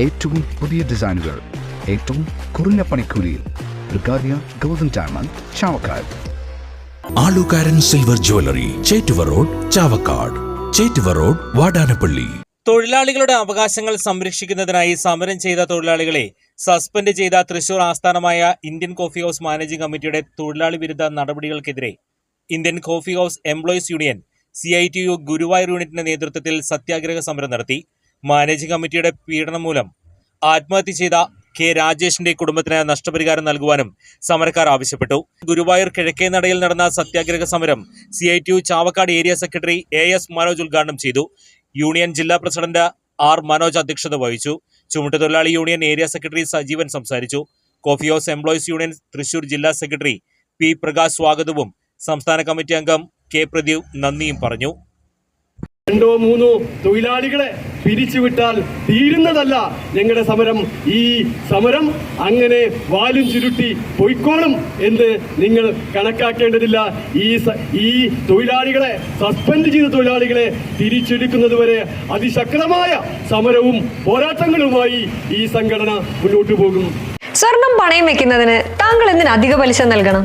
ഏറ്റവും പുതിയ ഡിസൈനുകൾ ഏറ്റവും കുറഞ്ഞ പണിക്കൂലിയിൽ ബ്രിഗാദിയ golden diamond Chavakkad. Alukaran silver jewellery Chettuva road Chavakkad. Chettuva road Vadanappally. തൊഴിലാളികളുടെ അവകാശങ്ങൾ സംരക്ഷിക്കുന്നതിനായി സമരം ചെയ്ത തൊഴിലാളികളെ സസ്പെൻഡ് ചെയ്ത തൃശൂർ ആസ്ഥാനമായ ഇന്ത്യൻ കോഫി ഹൗസ് മാനേജിംഗ് കമ്മിറ്റിയുടെ തൊഴിലാളി വിരുദ്ധ നടപടികൾക്കെതിരെ Indian coffee house employees union C I T U Guruvayur യൂണിറ്റിന്റെ നേതൃത്വത്തിൽ സത്യാഗ്രഹ സമരം നടത്തി. മാനേജിംഗ് കമ്മിറ്റിയുടെ പീഡനം മൂലം ആത്മഹത്യ ചെയ്ത കെ രാജേഷിന്റെ കുടുംബത്തിന് നഷ്ടപരിഹാരം നൽകുവാനും സമരക്കാർ ആവശ്യപ്പെട്ടു. ഗുരുവായൂർ കിഴക്കേ നടയിൽ നടന്ന സത്യാഗ്രഹ സമരം C I T U Chavakkad area secretary A S Manoj ഉദ്ഘാടനം ചെയ്തു. യൂണിയൻ ജില്ലാ പ്രസിഡന്റ് ആർ മനോജ് അധ്യക്ഷത വഹിച്ചു. ചുമട്ടുതൊഴിലാളി യൂണിയൻ ഏരിയ സെക്രട്ടറി സജീവൻ സംസാരിച്ചു. Coffee house employees union Thrissur ജില്ലാ സെക്രട്ടറി പി പ്രകാശ് സ്വാഗതവും സംസ്ഥാന കമ്മിറ്റി അംഗം കെ പ്രദീപ് നന്ദിയും പറഞ്ഞു. രണ്ടോ മൂന്നോ തൊഴിലാളികളെ പിരിച്ചുവിട്ടാൽ തീരുന്നതല്ല ഞങ്ങളുടെ സമരം. ഈ സമരം അങ്ങനെ വാലും ചുരുട്ടി പൊയ്ക്കോളും എന്ന് നിങ്ങൾ കണക്കാക്കേണ്ടതില്ല. ഈ ഈ തൊഴിലാളികളെ സസ്പെൻഡ് ചെയ്ത തൊഴിലാളികളെ തിരിച്ചെടുക്കുന്നതുവരെ അതിശക്തമായ സമരവും പോരാട്ടങ്ങളുമായി ഈ സംഘടന മുന്നോട്ടു പോകും. സ്വർണം പണയം വെക്കുന്നതിന് താങ്കൾ എന്തിന് അധിക പലിശ നൽകണം?